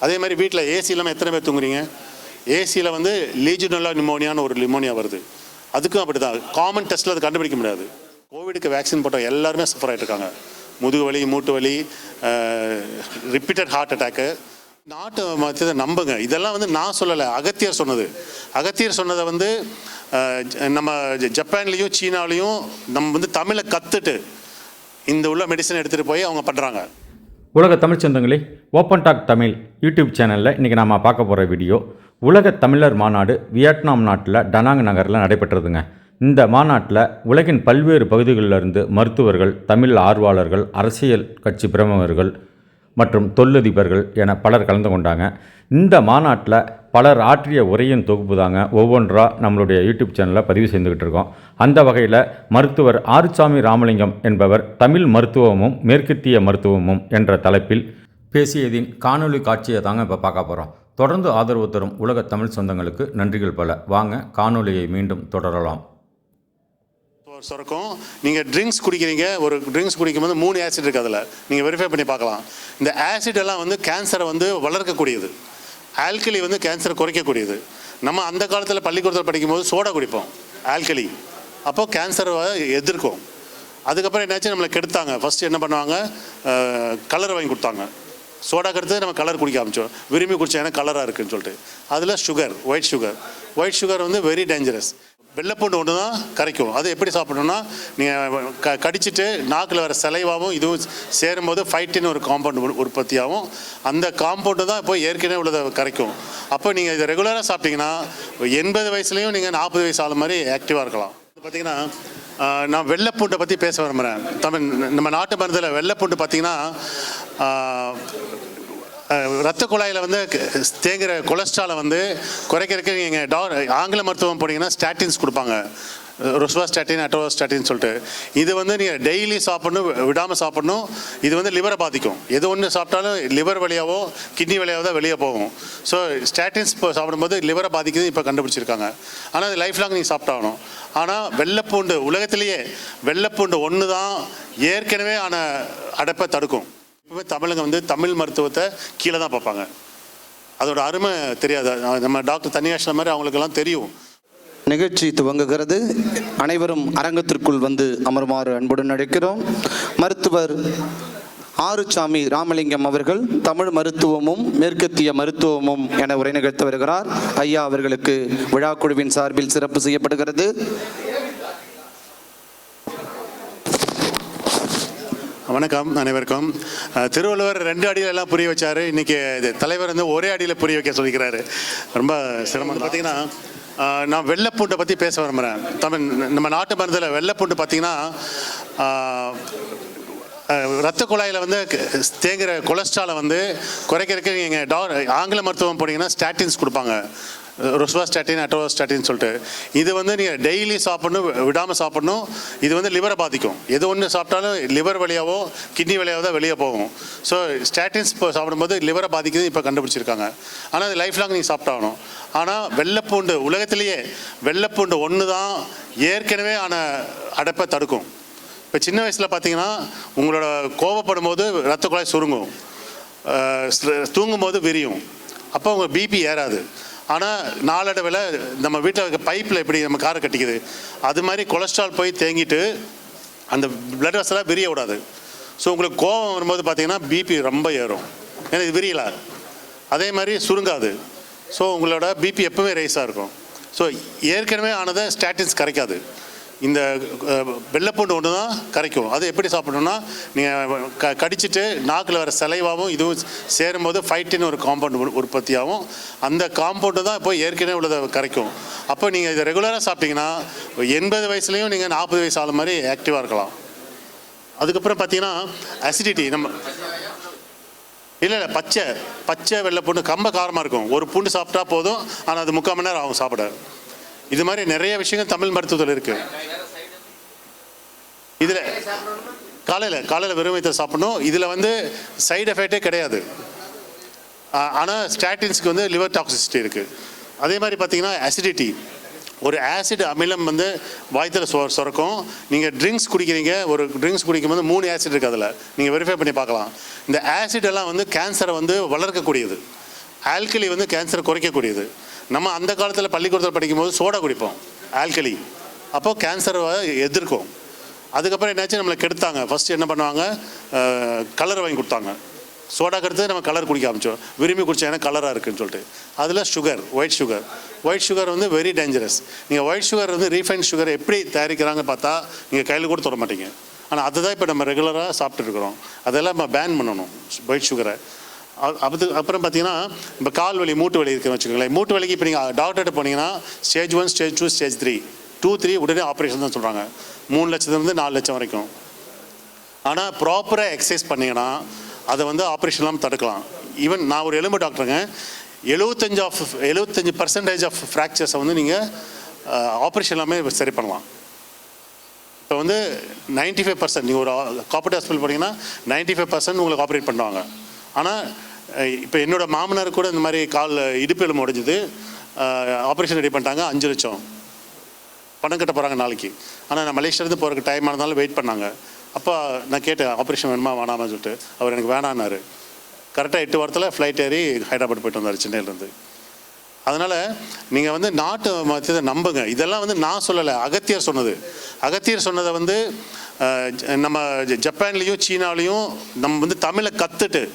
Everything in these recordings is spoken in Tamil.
அதே மாதிரி வீட்டில் ஏசி இல்லாமல் எத்தனை பேர் தூங்குறீங்க? ஏசியில் வந்து லீஜனல்லா நிமோனியான்னு ஒரு நிமோனியா வருது. அதுக்கும் அப்படி தான் காமன் டெஸ்ட்டில் அது கண்டுபிடிக்க முடியாது. கோவிடுக்கு வேக்சின் போட்ட எல்லாருமே சஃபர் ஆகிட்டு இருக்காங்க. முதுகு வலி மூட்டு வலி ரிப்பீட்டட் ஹார்ட் அட்டாக்கு நாட்டு மத்தியதை நம்புங்க. இதெல்லாம் வந்து நான் சொல்லலை. அகத்தியர் சொன்னது. அகத்தியர் சொன்னதை வந்து ஜ- நம்ம ஜ- ஜப்பான்லேயும் சீனாலேயும் நம்ம வந்து தமிழை கற்றுட்டு இந்த உள்ள மெடிசன் எடுத்துகிட்டு போய் அவங்க பண்ணுறாங்க உலக தமிழ் சொந்தங்களே ஓப்பன் டாக் தமிழ் யூடியூப் சேனலில் இன்றைக்கி நாம் பார்க்க போகிற வீடியோ உலக தமிழர் மாநாடு வியட்நாம் நாட்டில் டனாங் நகரில் நடைபெற்றதுங்க. இந்த மாநாட்டில் உலகின் பல்வேறு பகுதிகளிலிருந்து மருத்துவர்கள் தமிழ் ஆர்வலர்கள் அரசியல் கட்சி பிரமுகர்கள் மற்றும் தொழிலதிபர்கள் என பலர் கலந்து கொண்டாங்க. இந்த மாநாட்டில் பலர் ஆற்றிய உரையின் தொகுப்பு தாங்க ஒவ்வொன்றா நம்மளுடைய யூடியூப் சேனலில் பதிவு செய்துக்கிட்டு இருக்கோம். அந்த வகையில் மருத்துவர் ஆறுசாமி ராமலிங்கம் என்பவர் தமிழ் மருத்துவமும் மேற்கத்திய மருத்துவமும் என்ற தலைப்பில் பேசியதின் காணொலி காட்சியை தாங்க இப்போ பார்க்க போகிறோம் தொடர்ந்து ஆதரவு தரும் உலக தமிழ் சொந்தங்களுக்கு நன்றிகள் பல. வாங்க காணொளியை மீண்டும் தொடரலாம். சுரக்கும். நீங்கள் ட்ரிங்க்ஸ் குடிக்கிறீங்க ஒரு ட்ரிங்க்ஸ் குடிக்கும்போது மூணு ஆசிட் இருக்குது அதில். நீங்கள் வெரிஃபை பண்ணி பார்க்கலாம். இந்த ஆசிட் எல்லாம் வந்து கேன்சரை வந்து வளர்க்கக்கூடியது. ஆல்கலி வந்து கேன்சரை குறைக்கக்கூடியது. நம்ம அந்த காலத்தில் பள்ளிக்கூடத்தில் படிக்கும்போது சோடா குடிப்போம் ஆல்கலி அப்போ கேன்சரை எதிர்க்கும். அதுக்கப்புறம் என்னாச்சு? நம்மளை கெடுத்தாங்க. ஃபஸ்ட்டு என்ன பண்ணுவாங்க? கலர் வாங்கி கொடுத்தாங்க. சோடா கெடுத்து நம்ம கலர் குடிக்க ஆரம்பிச்சோம் விரும்பி குடிச்சா ஏன்னா கலராக இருக்குதுன்னு சொல்லிட்டு. அதில் sugar white sugar white sugar வந்து வெரி டேஞ்சரஸ் வெள்ளைப்பூண்டு ஒன்று தான் கரைக்கும். அது எப்படி சாப்பிடணும்னா நீங்கள் க கடிச்சிட்டு நாக்கில் வர செலைவாகவும் இதுவும் சேரும்போது ஃபைட்டின்னு ஒரு காம்பவுண்ட் உற்பத்தியாகும். அந்த காம்பவுண்டு தான் இப்போ ஏற்கனவே உள்ளதை கரைக்கும். அப்போ நீங்கள் இதை ரெகுலராக சாப்பிட்டீங்கன்னா எண்பது வயசுலேயும் நீங்கள் நாற்பது வயசு ஆள் மாதிரி ஆக்டிவாக இருக்கலாம். பார்த்தீங்கன்னா நான் வெள்ளைப்பூண்டை பற்றி பேச விரும்புகிறேன் தமிழ் நம்ம நாட்டு மருந்தில் வெள்ளைப்பூண்டு பார்த்தீங்கன்னா ரத்த குழாயில் வந்து தேங்குகிற தேங்குற கொலஸ்ட்ராலை வந்து குறைக்கிறதுக்கு நீங்கள் டா ஆங்கில மருத்துவம் போனீங்கன்னா ஸ்டாட்டின்ஸ் கொடுப்பாங்க. ருஸ்வா ஸ்டாட்டின் அட்டோவா ஸ்டாட்டின்னு சொல்லிட்டு. இது வந்து நீங்கள் டெய்லி சாப்பிடணும் விடாமல் சாப்பிடணும். இது வந்து லிவரை பாதிக்கும். எது ஒன்று சாப்பிட்டாலும் லிவர் வழியாவோ கிட்னி வழியாவோ தான் வெளியே போகும். ஸோ ஸ்டாட்டின்ஸ் இப்போ சாப்பிடும்போது லிவரை பாதிக்குது இப்போ கண்டுபிடிச்சிருக்காங்க. ஆனால் அது லைஃப் லாங் நீங்கள் சாப்பிட்டாகணும் ஆனால் வெள்ளைப்பூண்டு உலகத்திலேயே வெள்ளைப்பூண்டு ஒன்று தான் ஏற்கனவே ஆன அடைப்பை தடுக்கும். இப்போ தமிழங்க வந்து தமிழ் மருத்துவத்தை கீழே தான் பார்ப்பாங்க. அதோட அருமை தெரியாது. நம்ம டாக்டர் தனியாஷ் மாதிரி அவங்களுக்கெல்லாம் தெரியும். நிகழ்ச்சி துவங்குகிறது. அனைவரும் அரங்கத்திற்குள் வந்து அமருமாறு அன்புடன் அழைக்கிறோம். மருத்துவர் ஆறுசாமி ராமலிங்கம் அவர்கள் தமிழ் மருத்துவமும் மேற்கத்திய மருத்துவமும் என உரை நிகழ்த்த வருகிறார். ஐயா அவர்களுக்கு விழாக்குழுவின் சார்பில் சிறப்பு செய்யப்படுகிறது. வணக்கம் அனைவருக்கும். திருவள்ளுவர் ரெண்டு அடியில் எல்லாம் புரிய வச்சார். இன்னைக்கு தலைவர் வந்து ஒரே அடியில் புரிய வைக்க சொல்லிக்கிறாரு. ரொம்ப சிரமம். பார்த்தீங்கன்னா நான் வெள்ளைப்பூண்டை பற்றி பேச விரும்புகிறேன் தமிழ் நம்ம நாட்டு மருந்தில் வெள்ளைப்பூண்டு பார்த்தீங்கன்னா ரத்த குழாயில் வந்து தேங்குகிற கொலஸ்ட்ராலை வந்து குறைக்கிறதுக்கு நீங்கள் டா ஆங்கில மருத்துவம் போனீங்கன்னா ஸ்டாட்டின்ஸ் கொடுப்பாங்க. ருஷ்வா ஸ்டாட்டின் அட்டோவா ஸ்டாட்டின் சொல்லிட்டு. இது வந்து நீங்கள் டெய்லி சாப்பிடணும் விடாமல் சாப்பிடணும். இது வந்து லிவரை பாதிக்கும். எது ஒன்று சாப்பிட்டாலும் லிவர் வழியாவோ கிட்னி வழியாவோ தான் வெளியே போகும். ஸோ ஸ்டாட்டின்ஸ் இப்போ சாப்பிடும்போது லிவரை பாதிக்குது இப்போ கண்டுபிடிச்சிருக்காங்க. ஆனால் அது லைஃப் லாங் நீங்கள் சாப்பிட்டாகணும். ஆனால் வெள்ளைப்பூண்டு உலகத்திலேயே வெள்ளைப்பூண்டு ஒன்று தான் ஏற்கனவே ஆன அடைப்பை தடுக்கும். இப்போ சின்ன வயசில் பார்த்தீங்கன்னா உங்களோட கோவப்படும் போது ரத்த குழாய் சுருங்கும். தூங்கும் போது தூங்கும்போது விரியும். அப்போ உங்கள் பிபி ஏறாது. ஆனால் நாளடைவில் நம்ம வீட்டில் இருக்க பைப்பில் எப்படி நம்ம காரை கட்டிக்குது? அது மாதிரி கொலஸ்ட்ரால் போய் தேங்கிட்டு அந்த பிளட் வெசலாக விரிய விடாது. ஸோ உங்களுக்கு கோவம் வரும்போது பார்த்தீங்கன்னா பிபி ரொம்ப ஏறும். ஏன்னா இது விரியல. அதே மாதிரி சுருங்காது. ஸோ உங்களோட பிபி எப்பவுமே ரைஸாக இருக்கும். ஸோ ஏற்கனவே ஆனதை ஸ்டாட்டின்ஸ் கரைக்காது. இந்த வெள்ளைப்பூண்டு ஒன்று தான் கரைக்கும். அது எப்படி சாப்பிடணும்னா நீங்கள் க கடிச்சிட்டு நாக்கில் வர செலைவாகவும் இதுவும் சேரும்போது ஃபைட்டின்னு ஒரு காம்பவுண்ட் உற்பத்தியாகும். அந்த காம்பவுண்டு தான் இப்போ ஏற்கனவே உள்ளதை கரைக்கும். அப்போ நீங்கள் இதை ரெகுலராக சாப்பிட்டீங்கன்னா எண்பது வயசுலேயும் நீங்கள் நாற்பது வயசு ஆகிற மாதிரி ஆக்டிவாக இருக்கலாம். அதுக்கப்புறம் பார்த்தீங்கன்னா அசிடிட்டி நம்ம இல்லை இல்லை பச்சை பச்சை வெள்ளை பூண்டு கம்ப காரமாக இருக்கும். ஒரு பூண்டு சாப்பிட்டா போதும் ஆனால் அது முக்கால் மணி நேரம் ஆகும் சாப்பிட. இது மாதிரி நிறைய விஷயங்கள் தமிழ் மருத்துவத்தில் இருக்கு. இதில் காலையில் காலையில் வெறும் வயிற்று சாப்பிடணும். இதில் வந்து சைடு எஃபெக்டே கிடையாது. ஆனால் ஸ்டாட்டின்ஸ்க்கு வந்து லிவர் டாக்ஸிசிட்டி இருக்குது அதே மாதிரி பார்த்தீங்கன்னா அசிடிட்டி ஒரு ஆசிட் அமிலம் வந்து வாய்த்தில் சொ சுரக்கும். நீங்கள் ட்ரிங்க்ஸ் குடிக்கிறீங்க ஒரு ட்ரிங்க்ஸ் குடிக்கும்போது மூணு ஆசிட் இருக்குது அதில். நீங்கள் வெரிஃபை பண்ணி பார்க்கலாம். இந்த ஆசிட் எல்லாம் வந்து கேன்சரை வந்து வளர்க்கக்கூடியது. ஆல்கலி வந்து கேன்சரை குறைக்கக்கூடியது. நம்ம அந்த காலத்தில் பள்ளிக்கூடத்தில் படிக்கும்போது சோடா குடிப்போம் ஆல்கலி. அப்போ கேன்சரை எதிர்க்கும். அதுக்கப்புறம் என்னாச்சு நம்மளை கெடுத்தாங்க. ஃபர்ஸ்ட் என்ன பண்ணுவாங்க? கலர் வாங்கி கொடுத்தாங்க. சோடா கெடுத்து நம்ம கலர் குடிக்க ஆரம்பிச்சோம். விரும்பி குடிச்சா ஏன்னா கலராக இருக்குன்னு சொல்லிட்டு. அதில் sugar white sugar white sugar வந்து வெரி டேஞ்சரஸ் நீங்கள் ஒயிட் சுகர் வந்து ரீஃபைன் சுகர் எப்படி தயாரிக்கிறாங்க பார்த்தா நீங்கள் கையில் கூட தொட மாட்டீங்க. ஆனால் அதுதான் இப்போ நம்ம ரெகுலராக சாப்பிட்டுருக்குறோம் அதெல்லாம் நம்ம பேன் பண்ணணும் ஒயிட் சுகரை அது அப்புறம் பார்த்தீங்கன்னா இப்போ கால் வலி மூட்டு வலி இருக்குன்னு வச்சுக்கோங்களேன். மூட்டு வலிக்கு இப்போ நீங்கள் டாக்டர்கிட்ட போனீங்கன்னா stage one stage two stage three two three உடனே ஆப்ரேஷன் தான் சொல்கிறாங்க மூணு லட்சத்துலேருந்து நாலு லட்சம் வரைக்கும். ஆனால் ப்ராப்பராக எக்ஸசைஸ் பண்ணிங்கன்னா அதை வந்து ஆப்ரேஷன் இல்லாமல் தடுக்கலாம். ஈவன் நான் ஒரு எலும்பு டாக்டருங்க எழுபத்தஞ்சு ஆஃப் எழுபத்தஞ்சு பர்சன்டேஜ் ஆஃப் ஃப்ராக்சர்ஸை வந்து நீங்கள் ஆப்ரேஷன் இல்லாமல் சரி பண்ணலாம். இப்போ வந்து 95% ஃபைவ் பர்சன்ட் நீங்கள் ஒரு காப்பரேட் ஹாஸ்பிட்டல் போனீங்கன்னா 95% ஃபைவ் பர்சன்ட் உங்களுக்கு ஆப்ரேட் பண்ணுவாங்க. ஆனால் இப்போ என்னோட மாமனார் கூட இந்த மாதிரி கால் இடுப்பெலும் எலும்பு ஆப்ரேஷன் ரெடி பண்ணிட்டாங்க. அஞ்சு லட்சம் பணம் கட்ட போகிறாங்க நாளைக்கு. ஆனால் நான் மலேசியாலேருந்து போகிறதுக்கு டைம் ஆனதாலும் வெயிட் பண்ணாங்க. அப்போ நான் கேட்டேன் ஆப்ரேஷன் வேணுமா வேணாமான்னு சொல்லிட்டு. அவர் எனக்கு வேணான்னாரு. கரெக்டாக எட்டு வாரத்தில் ஃப்ளைட் ஏறி ஹைதராபாத் போயிட்டு வந்தார் சென்னையிலேருந்து அதனால் நீங்கள் வந்து நாட்டு மத்தியத்தை நம்புங்க. இதெல்லாம் வந்து நான் சொல்லலை அகத்தியர் சொன்னது. அகத்தியர் சொன்னதை வந்து நம்ம ஜ- ஜப்பான்லேயும் சீனாலேயும் நம்ம வந்து தமிழை கற்றுட்டு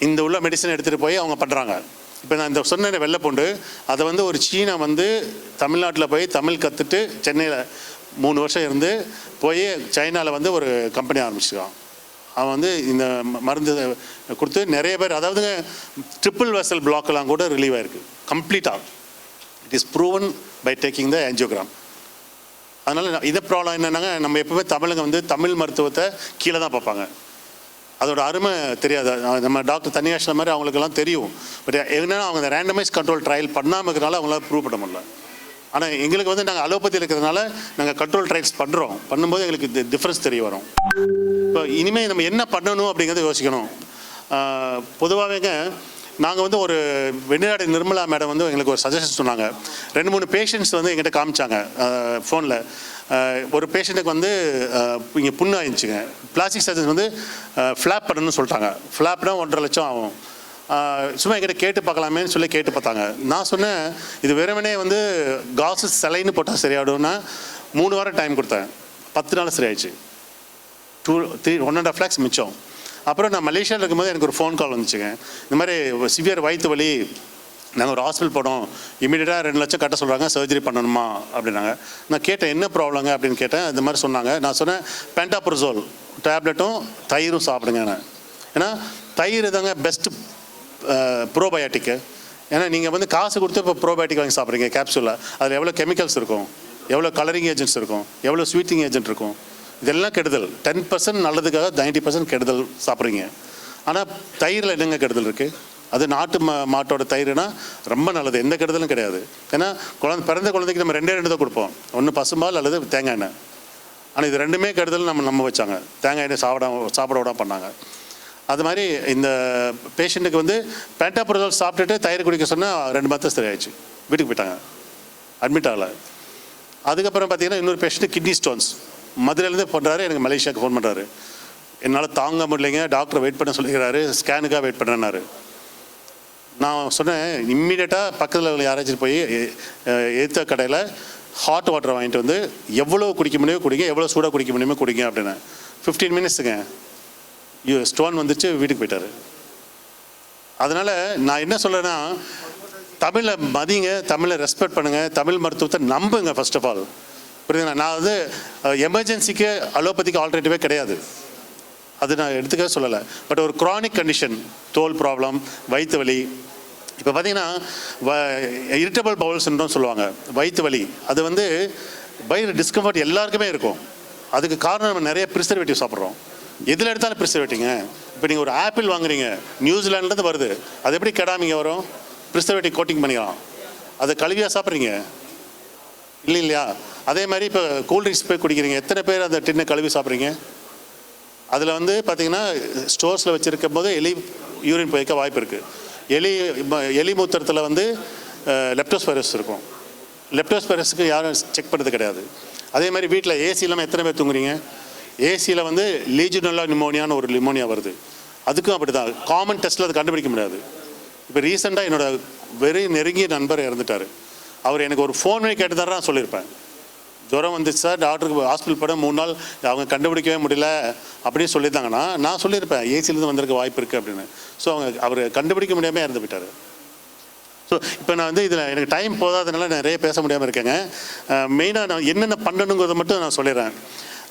இந்த உள்ள மெடிசன் எடுத்துகிட்டு போய் அவங்க பண்ணுறாங்க இப்போ நான் இந்த சொன்ன வெள்ளைப்பூண்டு அதை வந்து ஒரு சீனா வந்து தமிழ்நாட்டில் போய் தமிழ் கற்றுட்டு சென்னையில் மூணு வருஷம் இருந்து போய் சைனாவில் வந்து ஒரு கம்பெனி ஆரம்பிச்சிருக்கான். அவன் வந்து இந்த ம- மருந்து கொடுத்து நிறைய பேர் அதாவது ட்ரிபிள் வெசல் பிளாக்கெலாம் கூட ரிலீவ் ஆயிருக்கு. கம்ப்ளீட்டாக it is proven by taking the angiogram அதனால் இதை ப்ராப்ளம் என்னென்னாங்க நம்ம எப்பவுமே தமிழுங்க வந்து தமிழ் மருத்துவத்தை கீழே தான் பார்ப்பாங்க. அதோட அருமை தெரியாது. நம்ம டாக்டர் தனியாஷ் மாதிரி அவங்களுக்கெல்லாம் தெரியும். பட் என்னென்னா அவங்க அந்த ரேண்டமைஸ் கண்ட்ரோல் ட்ரையல் பண்ணாமல் இருக்கிறனால அவங்களால ப்ரூவ் பண்ண முடியல. ஆனால் எங்களுக்கு வந்து நாங்கள் அலோபதியில் இருக்கிறதுனால நாங்கள் கண்ட்ரோல் ட்ரையல்ஸ் பண்ணுறோம் பண்ணும்போது எங்களுக்கு டிஃப்ரென்ஸ் தெரிய வரும். இப்போ இனிமேல் நம்ம என்ன பண்ணணும் அப்படிங்கிறத யோசிக்கணும். பொதுவாகவேங்க நாங்கள் வந்து ஒரு வெண்ணிலாடை நிர்மலா மேடம் வந்து எங்களுக்கு ஒரு சஜஷன் சொன்னாங்க. ரெண்டு மூணு பேஷண்ட்ஸ் வந்து எங்கிட்ட காமிச்சாங்க ஃபோனில் ஒரு பேஷண்ட்டுக்கு வந்து இங்கே புண்ணு ஆயிடுச்சுங்க பிளாஸ்டிக் சர்ஜன் வந்து ஃப்ளாப் பண்ணணும்னு சொல்லிட்டாங்க. ஃப்ளாப்னா ஒன்றரை லட்சம் ஆகும். சும்மா என்கிட்ட கேட்டு பார்க்கலாமேன்னு சொல்லி கேட்டு பார்த்தாங்க. நான் சொன்னேன் இது வெறுமனே வந்து காசு சிலைன்னு போட்டால் சரியாயிடும்னா மூணு வாரம் டைம் கொடுத்தேன். பத்து நாள் சரியாயிடுச்சு. Two three one and half lakhs மிச்சம். அப்புறம் நான் மலேசியாவில் இருக்கும்போது எனக்கு ஒரு ஃபோன் கால் வந்துச்சுங்க. இந்த மாதிரி சிவியர் வயிற்று வலி நாங்கள் ஒரு ஹாஸ்பிட்டல் போனோம். இமீடியட்டாக ரெண்டு லட்சம் கட்ட சொல்கிறாங்க சர்ஜரி பண்ணணுமா அப்படின்னாங்க. நான் கேட்டேன் என்ன ப்ராப்ளங்க அப்படின்னு கேட்டேன். இந்த மாதிரி சொன்னாங்க. நான் சொன்னேன் பென்டாப்ரசோல் டேப்லெட்டும் தயிரும் சாப்பிடுங்க ஏன்னா தயிர் தாங்க பெஸ்ட்டு ப்ரோபயோட்டிக்கு ஏன்னா நீங்கள் வந்து காசு கொடுத்து இப்போ ப்ரோபயோட்டிக் வாங்கி சாப்பிட்றீங்க கேப்சூலில் அதில் எவ்வளோ கெமிக்கல்ஸ் இருக்கும்? எவ்வளோ கலரிங் ஏஜென்ட்ஸ் இருக்கும்? எவ்வளோ ஸ்வீட்டிங் ஏஜென்ட் இருக்கும்? இதெல்லாம் கெடுதல். டென் பர்சன்ட் நல்லதுக்காக நைன்டி பர்சன்ட் கெடுதல் சாப்பிட்றீங்க. ஆனால் தயிரில் என்னங்க கெடுதல் இருக்குது அது நாட்டு மா மாட்டோட தயிர்னா ரொம்ப நல்லது. எந்த கெடுதலும் கிடையாது. ஏன்னா குழந்தை பிறந்த குழந்தைக்கு நம்ம ரெண்டே ரெண்டு தான் கொடுப்போம். ஒன்று பசும்பால் அல்லது தேங்காய் எண்ணெய். ஆனால் இது ரெண்டுமே கெடுதல் நம்ம நம்ம வச்சாங்க. தேங்காய் எண்ணெய் சாப்பிட சாப்பிட விடாம பண்ணாங்க. அது மாதிரி இந்த பேஷண்ட்டுக்கு வந்து பேண்டாப்ரசோல் சாப்பிட்டுட்டு தயிர் குடிக்க சொன்னால் ரெண்டு மாதம் சரியாயிடுச்சு. வீட்டுக்கு போயிட்டாங்க. அட்மிட் ஆகலை. அதுக்கப்புறம் பார்த்தீங்கன்னா இன்னொரு பேஷண்ட்டு கிட்னி ஸ்டோன்ஸ் மதுரையிலேருந்து பண்ணுறாரு எனக்கு மலேசியாவுக்கு ஃபோன் பண்ணுறாரு என்னால் தாங்க முடியலைங்க டாக்டர் வெயிட் பண்ண சொல்லிக்கிறாரு ஸ்கேனுக்காக வெயிட் பண்ணுறேன்னாரு நான் சொன்னேன் இம்மீடியட்டாக பக்கத்தில் உள்ள யாராச்சும் போய் ஏற்ற கடையில் ஹாட் வாட்டர் வாங்கிட்டு வந்து எவ்வளோ குடிக்க முடியுமோ குடிங்க எவ்வளோ சூடாக குடிக்க முடியுமோ குடிங்க அப்படின்னு. ஃபிஃப்டீன் மினிட்ஸுங்க ஸ்டோன் வந்துச்சு வீட்டுக்கு போயிட்டாரு. அதனால் நான் என்ன சொல்கிறேன்னா தமிழை மதிங்க தமிழை ரெஸ்பெக்ட் பண்ணுங்கள் தமிழ் மருத்துவத்தை நம்புங்க ஃபர்ஸ்ட் ஆஃப் ஆல் புரியுதுங்களா? நான் வந்து எமர்ஜென்சிக்கு அலோபதிக்கு ஆல்டர்னேட்டிவே கிடையாது. அது நான் எடுத்துக்கவே சொல்லலை. பட் ஒரு க்ரானிக் கண்டிஷன் தோல் ப்ராப்ளம் வயிற்று வலி. இப்போ பார்த்தீங்கன்னா வ இரிட்டபிள் பவுல் சின்ரோம் சொல்லுவாங்க. வயிற்று வலி. அது வந்து பை டிஸ்கம்ஃபர்ட் எல்லாருக்குமே இருக்கும். அதுக்கு காரணம் நம்ம நிறைய ப்ரிசர்வேட்டிவ் சாப்பிட்றோம். எதில் எடுத்தாலும் ப்ரிசர்வேட்டிங்க இப்போ நீங்கள் ஒரு ஆப்பிள் வாங்குறீங்க நியூசிலாண்ட்லேருந்து வருது. அது எப்படி கெடாமிங்க வரும்? ப்ரிசர்வேட்டிவ் கோட்டிங் பண்ணிக்கலாம். அதை கழுவியாக சாப்பிட்றீங்க? இல்லை இல்லையா? அதே மாதிரி இப்போ கூல்ட்ரிங்க்ஸ் போய் குடிக்கிறீங்க. எத்தனை பேர் அந்த டின்னை கழுவி சாப்பிட்றீங்க? அதில் வந்து பார்த்தீங்கன்னா ஸ்டோர்ஸில் வச்சுருக்கும் போது எலி யூரின் போய்க்க வாய்ப்பு இருக்குது எலி எலி மூத்திரத்தில் வந்து லெப்டோஸ்பைரஸ் இருக்கும். லெப்டோஸ்பைரஸுக்கு யாரும் செக் பண்ணுறது கிடையாது. அதே மாதிரி வீட்டில் ஏசி இல்லாமல் எத்தனை பேர் தூங்குறீங்க? ஏசியில் வந்து லீஜினல்லா நிமோனியான்னு ஒரு நிமோனியா வருது. அதுக்கும் அப்படி தான் காமன் டெஸ்ட்டில் அது கண்டுபிடிக்க முடியாது. இப்போ ரீசெண்டாக என்னோடய வெறி நெருங்கிய நண்பர் இறந்துட்டார். அவர் எனக்கு ஒரு ஃபோன் பண்ணி கேட்டு சொல்லியிருப்பேன். ஜுரம் வந்துச்சு சார் டாக்டருக்கு ஹாஸ்பிட்டல் போட மூணு நாள் அவங்க கண்டுபிடிக்கவே முடியல. அப்படின்னு சொல்லியிருந்தாங்கன்னா நான் சொல்லியிருப்பேன் ஏசிலேருந்து வந்திருக்க வாய்ப்பு இருக்குது அப்படின்னு. ஸோ அவங்க அவர் கண்டுபிடிக்க முடியாமல் இறந்து போயிட்டார். ஸோ இப்போ நான் வந்து இதில் எனக்கு டைம் போதாதனால நிறைய பேச முடியாமல் இருக்கேங்க. மெயினாக நான் என்னென்ன பண்ணணுங்கிறத மட்டும் நான் சொல்லிடுறேன்.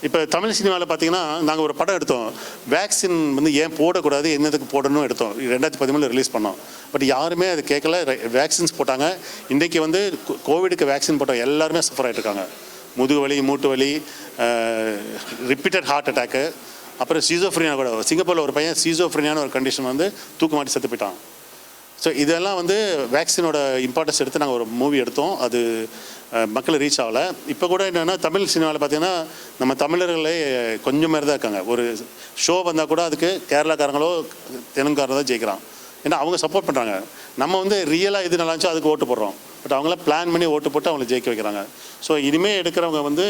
இப்போ தமிழ் சினிமாவில் பார்த்தீங்கன்னா நாங்கள் ஒரு படம் எடுத்தோம். வேக்சின் வந்து ஏன் போடக்கூடாது என்னதுக்கு போடணும் எடுத்தோம். ரெண்டாயிரத்தி பதிமூணில் ரிலீஸ் பண்ணோம். பட் யாருமே அது கேட்கல வேக்சின்ஸ் போட்டாங்க. இன்றைக்கி வந்து கோ- கோவிடுக்கு வேக்சின் போட்டோம் எல்லாருமே சஃபர் ஆகிட்டு இருக்காங்க. முதுகு வலி மூட்டு வலி ரிப்பீட்டட் ஹார்ட் அட்டாக்கு அப்புறம் சீசோஃப்ரியா கூட. சிங்கப்பூரில் ஒரு பையன் சீசோஃப்ரியான்னு ஒரு கண்டிஷன் வந்து தூக்கு மாட்டி செத்து போயிட்டான். ஸோ இதெல்லாம் வந்து வேக்சினோட இம்பார்ட்டன்ஸ் எடுத்து நாங்கள் ஒரு மூவி எடுத்தோம். அது மக்களை ரீச் ஆகலை. இப்போ கூட என்னென்னா தமிழ் சினிமாவில் பார்த்தீங்கன்னா நம்ம தமிழர்களே கொஞ்சம் மாதிரி தான் இருக்காங்க. ஒரு ஷோ வந்தால் கூட அதுக்கு கேரளாக்காரங்களோ தெலுங்குக்காரங்களோ தான் ஜெயிக்கிறான். ஏன்னா அவங்க சப்போர்ட் பண்ணுறாங்க நம்ம வந்து ரியலாக இது நல்லா இருந்துச்சோ அதுக்கு ஓட்டு போடுறோம். பட் அவங்களாம் பிளான் பண்ணி ஓட்டு போட்டு அவங்களை ஜெயிக்க வைக்கிறாங்க. ஸோ இனிமேல் எடுக்கிறவங்க வந்து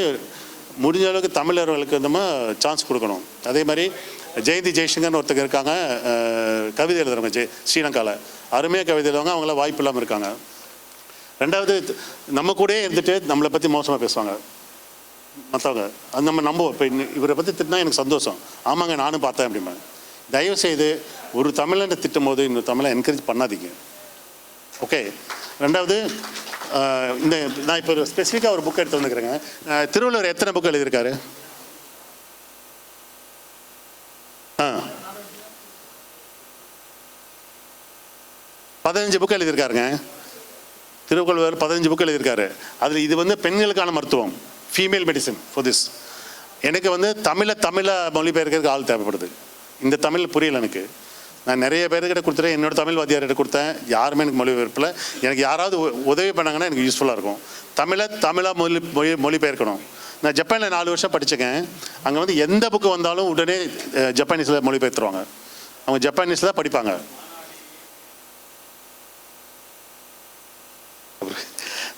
முடிஞ்ச அளவுக்கு தமிழர்களுக்கு நம்ம சான்ஸ் கொடுக்கணும். அதே மாதிரி ஜெயந்தி ஜெய்சங்கர்னு ஒருத்தங்க இருக்காங்க கவிதை எழுதுறவங்க ஜெய் ஸ்ரீலங்காவில் அருமையாக கவிதை எழுதுவாங்க அவங்கள வாய்ப்பு இல்லாமல் இருக்காங்க. ரெண்டாவது நம்ம கூடயே இருந்துட்டு நம்மளை பற்றி மோசமாக பேசுவாங்க. மற்றவங்க அது நம்ம நம்புவோம். இப்போ இவரை பற்றி திட்டினா எனக்கு சந்தோஷம். ஆமாங்க நானும் பார்த்தேன் அப்படிம்பாங்க. தயவு செய்து ஒரு தமிழனை திட்டும் போது இன்னொரு தமிழை என்கரேஜ் பண்ணாதீங்க. ஓகே ரெண்டாவது இந்த நான் இப்போ ஸ்பெசிஃபிக்காக ஒரு புக் எடுத்து வந்துக்கிறேங்க. திருவள்ளுவர் எத்தனை புக் எழுதியிருக்காரு? ஆ. பதினஞ்சு புக் எழுதியிருக்காருங்க. திருவள்ளுவர் பதினஞ்சு புக் எழுதியிருக்காரு. அதில் இது வந்து பெண்களுக்கான மருத்துவம் ஃபீமேல் மெடிசன் ஃபார் திஸ் எனக்கு வந்து தமிழை தமிழை மொழிபெயர்க்கிறதுக்கு ஆள் தேவைப்படுது. இந்த தமிழ் புரியல எனக்கு. நான் நிறைய பேர்கிட்ட கொடுத்துட்டேன். என்னோட தமிழ் வாத்தியார்கிட்ட கொடுத்தேன். யாருமே எனக்கு மொழிபெயர்ப்பில் எனக்கு யாராவது உதவி பண்ணாங்கன்னா எனக்கு யூஸ்ஃபுல்லாக இருக்கும். தமிழை தமிழாக மொழி மொழி மொழிபெயர்க்கணும். நான் ஜப்பானில் நாலு வருஷம் படிச்சுக்கேன் அங்கே வந்து எந்த புக்கு வந்தாலும் உடனே ஜப்பானீஸில் மொழிபெயர்த்துருவாங்க. அவங்க ஜப்பானீஸில் தான் படிப்பாங்க.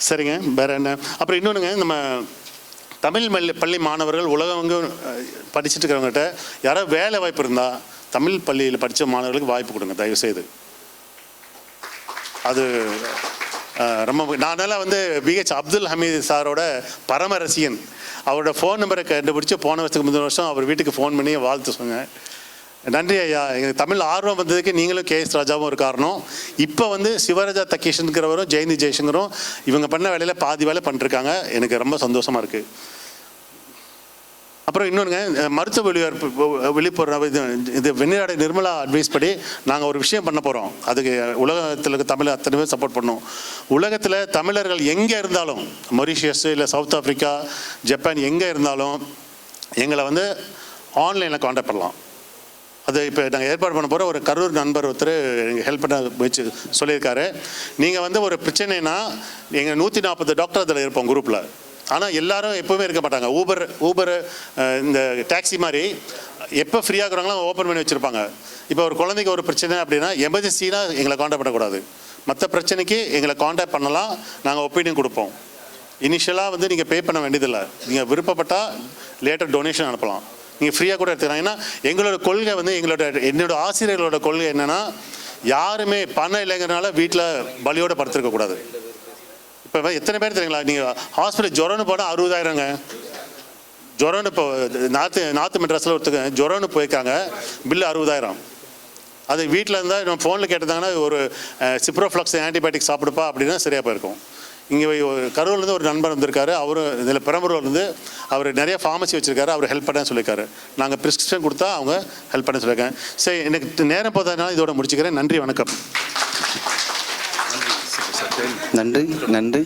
சரிங்க. வேற என்ன? அப்புறம் இன்னொன்றுங்க நம்ம தமிழ் மல்லி பள்ளி மாணவர்கள் உலகம் அஹ், படிச்சுட்டு இருக்கிறவங்ககிட்ட யாராவது வேலை வாய்ப்பு இருந்தால் தமிழ் பள்ளியில் படித்த மாணவர்களுக்கு வாய்ப்பு கொடுங்க தயவுசெய்து. அது ரொம்ப நானெல்லாம் வந்து பிஹெச் அப்துல் ஹமீது சாரோட பரம ரசிகன் அவரோட ஃபோன் நம்பரை கண்டுபிடிச்சி போன வருஷத்துக்கு முந்தின வருஷம் அவர் வீட்டுக்கு ஃபோன் பண்ணி வாழ்த்து சொன்னேன். நன்றி ஐயா. எங்களுக்கு தமிழ் ஆர்வம் வந்ததுக்கு நீங்களும் கே எஸ் ராஜாவும் ஒரு காரணம். இப்போ வந்து சிவராஜா தக்கீஷனுங்கிறவரும் ஜெயந்தி ஜெய்சங்கரும் இவங்க பண்ண வேலையில் பாதி வேலை பண்ணிருக்காங்க. எனக்கு ரொம்ப சந்தோஷமாக இருக்குது அப்புறம் இன்னொன்றுங்க மருத்துவ விழிப்புணர்வு வெளிப்படுற இது இது வெண்ணிலாடை நிர்மலா அட்வைஸ் படி நாங்கள் ஒரு விஷயம் பண்ண போகிறோம் அதுக்கு உலகத்தில் இருக்க தமிழ் அத்தனை பேர் சப்போர்ட் பண்ணும். உலகத்தில் தமிழர்கள் எங்கே இருந்தாலும் மொரிஷியஸ் இல்லை சவுத் ஆஃப்ரிக்கா ஜப்பான் எங்கே இருந்தாலும் எங்களை வந்து ஆன்லைனில் காண்டாக்ட் பண்ணலாம். அது இப்போ நாங்கள் ஏற்பாடு பண்ண போகிற ஒரு கரூர் நண்பர் ஒருத்தர் எங்கள் ஹெல்ப் பண்ண முயற்சி சொல்லியிருக்காரு. நீங்கள் வந்து ஒரு பிரச்சனைனா எங்கள் நூற்றி நாற்பது டாக்டர் அதில் இருப்போம் குரூப்பில் ஆனால் எல்லாரும் எப்போவுமே இருக்க மாட்டாங்க. ஊபர் ஊபர் இந்த டாக்ஸி மாதிரி எப்போ ஃப்ரீயாக இருக்கிறாங்களோ ஓப்பன் பண்ணி வச்சுருப்பாங்க. இப்போ ஒரு குழந்தைக்கு ஒரு பிரச்சனை அப்படின்னா எமர்ஜென்சினா எங்களை காண்டாக்ட் பண்ணக்கூடாது. மற்ற பிரச்சனைக்கு எங்களை காண்டாக்ட் பண்ணலாம். நாங்கள் ஒப்பீனியன் கொடுப்போம். இனிஷியலாக வந்து நீங்கள் பே பண்ண வேண்டியதில்லை. நீங்கள் விருப்பப்பட்டால் லேட்டர் டொனேஷன் அனுப்பலாம். நீங்கள் ஃப்ரீயாக கூட எடுத்துக்கலாம். ஏன்னா எங்களோட கொள்கை வந்து எங்களோட என்னோட ஆசிரியர்களோட கொள்கை என்னென்னா யாருமே பணம் இல்லைங்கிறனால வீட்டில் பலியோடு படுத்திருக்கக்கூடாது. இப்போ எத்தனை பேர் தெரியுங்களா? நீங்கள் ஹாஸ்பிட்டல் ஜுரம்னு போனால் அறுபதாயிரங்க. ஜுரம்னு இப்போ நாற்று நாற்று மெட்ராஸில் ஒருத்தங்க ஜுரம்னு போயிருக்காங்க. பில்லு அறுபதாயிரம். அது வீட்டில் இருந்தால் நம்ம ஃபோனில் கேட்டிருந்தாங்கன்னா ஒரு சிப்ரோஃப்ளக்ஸ் ஆன்டிபயோட்டிக் சாப்பிடுப்பா அப்படின்னா சரியாக போயிருக்கும். இங்கே கரூர்லேருந்து ஒரு நண்பர் வந்திருக்காரு. அவரும் இதில் பெரம்பலூர்லேருந்து அவர் நிறைய ஃபார்மசி வச்சுருக்காரு. அவர் ஹெல்ப் பண்ண சொல்லியிருக்காரு. நாங்கள் ப்ரிஸ்கிரிப்ஷன் கொடுத்தா அவங்க ஹெல்ப் பண்ண சொல்லியிருக்கேன் சரி எனக்கு நேரம் போதனால இதோட முடிச்சுக்கிறேன். நன்றி வணக்கம். நன்றி நன்றி.